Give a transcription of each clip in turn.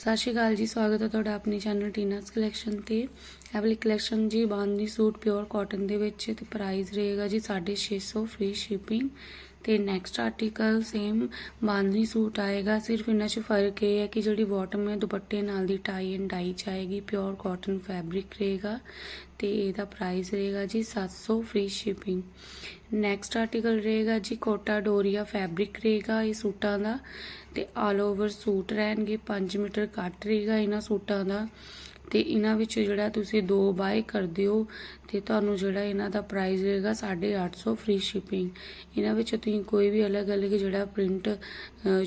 ਸਤਿ ਸ਼੍ਰੀ ਅਕਾਲ ਜੀ ਸਵਾਗਤ ਹੈ ਤੁਹਾਡਾ ਆਪਣੇ ਚੈਨਲ ਟੀਨਾਸ ਕਲੈਕਸ਼ਨ ਤੇ। ਇਹ ਕਲੈਕਸ਼ਨ ਜੀ ਬਾਂਦੀ ਸੂਟ ਪਿਓਰ ਕਾਟਨ ਦੇ ਵਿੱਚ ਤੇ ਪ੍ਰਾਈਸ ਰਹੇਗਾ ਜੀ 650 ਫ੍ਰੀ ਸ਼ਿਪਿੰਗ ਤੇ ਨੈਕਸਟ ਆਰਟੀਕਲ ਸੇਮ ਬਾਂਦੀ ਸੂਟ ਆਏਗਾ। ਸਿਰਫ ਇਹਨਾਂ 'ਚ ਫ਼ਰਕ ਇਹ ਹੈ ਕਿ ਜਿਹੜੀ ਬਾਟਮ ਹੈ, ਦੁਪੱਟੇ ਨਾਲ ਦੀ ਟਾਈ ਐਂਡ ਡਾਈ ਚ ਆਏਗੀ ਪਿਓਰ ਕਾਟਨ ਫੈਬਰਿਕ ਰਹੇਗਾ ਤੇ ਇਹਦਾ ਪ੍ਰਾਈਸ ਰਹੇਗਾ ਜੀ 700 ਫ੍ਰੀ ਸ਼ਿਪਿੰਗ ਨੈਕਸਟ ਆਰਟੀਕਲ ਰਹੇਗਾ ਜੀ ਕੋਟਾ ਡੋਰੀਆ ਫੈਬਰਿਕ ਰਹੇਗਾ ਇਹ ਸੂਟਾਂ ਦਾ ਤੇ ਆਲ ਓਵਰ ਸੂਟ ਰਹਿਣਗੇ 5 ਮੀਟਰ ਕੱਟ ਰਹੇਗਾ ਇਹਨਾਂ ਸੂਟਾਂ ਦਾ। ਤੇ ਇਹਨਾਂ ਵਿੱਚ ਜਿਹੜਾ ਤੁਸੀਂ ਦੋ ਬਾਏ ਕਰਦੇ ਹੋ ਤੇ ਤੁਹਾਨੂੰ ਜਿਹੜਾ ਇਹਨਾਂ ਦਾ ਪ੍ਰਾਈਸ ਰਹੇਗਾ 850 ਫ੍ਰੀ ਸ਼ਿਪਿੰਗ ਇਹਨਾਂ ਵਿੱਚ ਤੁਸੀਂ ਕੋਈ ਵੀ ਅਲੱਗ-ਅਲੱਗ ਜਿਹੜਾ ਪ੍ਰਿੰਟ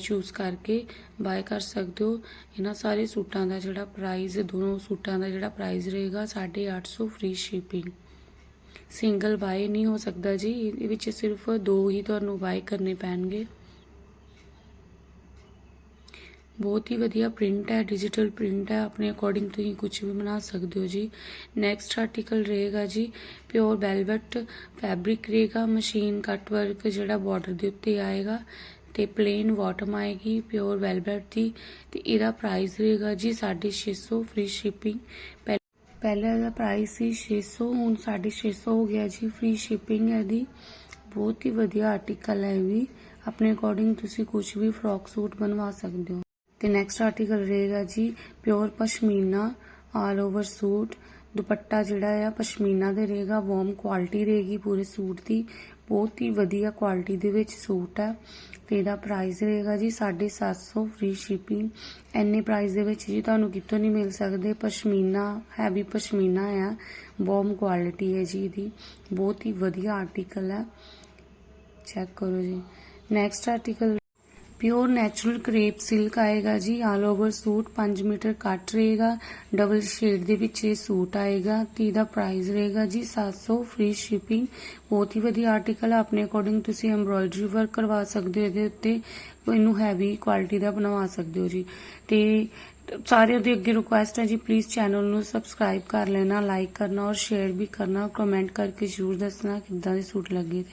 ਚੂਜ਼ ਕਰਕੇ ਬਾਏ ਕਰ ਸਕਦੇ ਹੋ। ਇਹਨਾਂ ਸਾਰੇ ਸੂਟਾਂ ਦਾ ਜਿਹੜਾ ਪ੍ਰਾਈਸ ਦੋਨੋਂ ਸੂਟਾਂ ਦਾ ਜਿਹੜਾ ਪ੍ਰਾਈਸ ਰਹੇਗਾ 850 ਫ੍ਰੀ ਸ਼ਿਪਿੰਗ ਸਿੰਗਲ ਬਾਏ ਨਹੀਂ ਹੋ ਸਕਦਾ ਜੀ। ਇਹਦੇ ਵਿੱਚ ਸਿਰਫ ਦੋ ਹੀ ਤੁਹਾਨੂੰ ਬਾਏ ਕਰਨੇ ਪੈਣਗੇ। ਬਹੁਤ ਹੀ ਵਧੀਆ ਪ੍ਰਿੰਟ ਹੈ ਡਿਜੀਟਲ ਪ੍ਰਿੰਟ ਹੈ, ਆਪਣੇ ਅਕੋਰਡਿੰਗ ਤੁਸੀਂ ਕੁਝ ਵੀ ਬਣਾ ਸਕਦੇ ਹੋ ਜੀ। ਨੈਕਸਟ ਆਰਟੀਕਲ ਰਹੇਗਾ ਜੀ ਪਿਓਰ ਵੈਲਵਟ ਫੈਬਰਿਕ ਰਹੇਗਾ ਮਸ਼ੀਨ ਕੱਟ ਵਰਕ ਜਿਹੜਾ ਬਾਰਡਰ ਦੇ ਉੱਤੇ ਆਏਗਾ ਤੇ ਪਲੇਨ ਬਾਟਮ ਆਏਗੀ ਪਿਓਰ ਵੈਲਵਟ ਦੀ ਤੇ ਇਹਦਾ ਪ੍ਰਾਈਸ ਰਹੇਗਾ ਜੀ 650 ਫ੍ਰੀ ਸ਼ਿਪਿੰਗ ਪਹਿਲਾਂ ਇਹਦਾ ਪ੍ਰਾਈਸ ਸੀ 600 ਹੁਣ 650 ਹੋ ਗਿਆ ਜੀ ਫ੍ਰੀ ਸ਼ਿਪਿੰਗ ਹੈ ਦੀ ਬਹੁਤ ਹੀ ਵਧੀਆ ਆਰਟੀਕਲ ਹੈ ਇਹ ਵੀ। ਆਪਣੇ ਅਕੋਰਡਿੰਗ ਤੁਸੀਂ ਕੁਝ ਵੀ ਫਰੋਕ ਸੂਟ ਬਣਵਾ ਸਕਦੇ ਹੋ। ਤੇ ਨੈਕਸਟ ਆਰਟੀਕਲ ਰਹੇਗਾ ਜੀ pure pashmina all over suit. Dupatta ਜਿਹੜਾ ਆ, ਪਸ਼ਮੀਨਾ ਦੇ ਰਹੇਗਾ ਵਾਰਮ ਕੁਆਲਿਟੀ ਰਹੇਗੀ ਪੂਰੇ ਸੂਟ ਦੀ। ਬਹੁਤ ਹੀ ਵਧੀਆ ਕੁਆਲਿਟੀ ਦੇ ਵਿੱਚ ਸੂਟ ਹੈ ਤੇ ਇਹਦਾ ਪ੍ਰਾਈਸ ਰਹੇਗਾ ਜੀ 750 ਫ੍ਰੀ ਸ਼ਿਪਿੰਗ ਐਨੇ ਪ੍ਰਾਈਸ ਦੇ ਵਿੱਚ ਜੀ ਤੁਹਾਨੂੰ ਕਿਤੋਂ ਨਹੀਂ ਮਿਲ ਸਕਦੇ। ਪਸ਼ਮੀਨਾ ਹੈਵੀ ਪਸ਼ਮੀਨਾ ਆ। ਵਾਰਮ ਕੁਆਲਿਟੀ ਹੈ ਜੀ ਇਹਦੀ। ਬਹੁਤ ਹੀ ਵਧੀਆ ਆਰਟੀਕਲ ਹੈ ਚੈੱਕ ਕਰੋ ਜੀ। Next article pure natural crepe silk ਆਏਗਾ ਜੀ ਆਲ ਓਵਰ ਸੂਟ 5 ਮੀਟਰ ਕੱਟ ਰਹੇਗਾ ਡਬਲ ਸ਼ੇਡ ਦੇ ਵਿੱਚ ਇਹ ਸੂਟ ਆਏਗਾ ਤੇ ਇਹਦਾ ਪ੍ਰਾਈਸ ਰਹੇਗਾ ਜੀ 700 ਫ੍ਰੀ ਸ਼ਿਪਿੰਗ ਬਹੁਤ ਹੀ ਵਧੀਆ ਆਰਟੀਕਲ ਆ, ਆਪਣੇ ਅਕੋਰਡਿੰਗ ਤੁਸੀਂ ਐਮਬ੍ਰੋਇਡਰੀ ਵਰਕ ਕਰਵਾ ਸਕਦੇ ਹੋ, ਇਹਦੇ ਉੱਤੇ ਇਹਨੂੰ ਹੈਵੀ ਕੁਆਲਿਟੀ ਦਾ ਬਣਵਾ ਸਕਦੇ ਹੋ ਜੀ। ਤੇ ਸਾਰਿਆਂ ਦੇ ਅੱਗੇ ਰਿਕੁਐਸਟ ਹੈ ਜੀ ਪਲੀਜ਼ ਚੈਨਲ ਨੂੰ ਸਬਸਕ੍ਰਾਈਬ ਕਰ ਲੈਣਾ ਲਾਈਕ ਕਰਨਾ ਔਰ ਸ਼ੇਅਰ ਵੀ ਕਰਨਾ ਕਮੈਂਟ ਕਰਕੇ ਜ਼ਰੂਰ ਦੱਸਣਾ ਕਿੱਦਾਂ ਦੇ ਸੂਟ ਲੱਗੇ ਤੇ।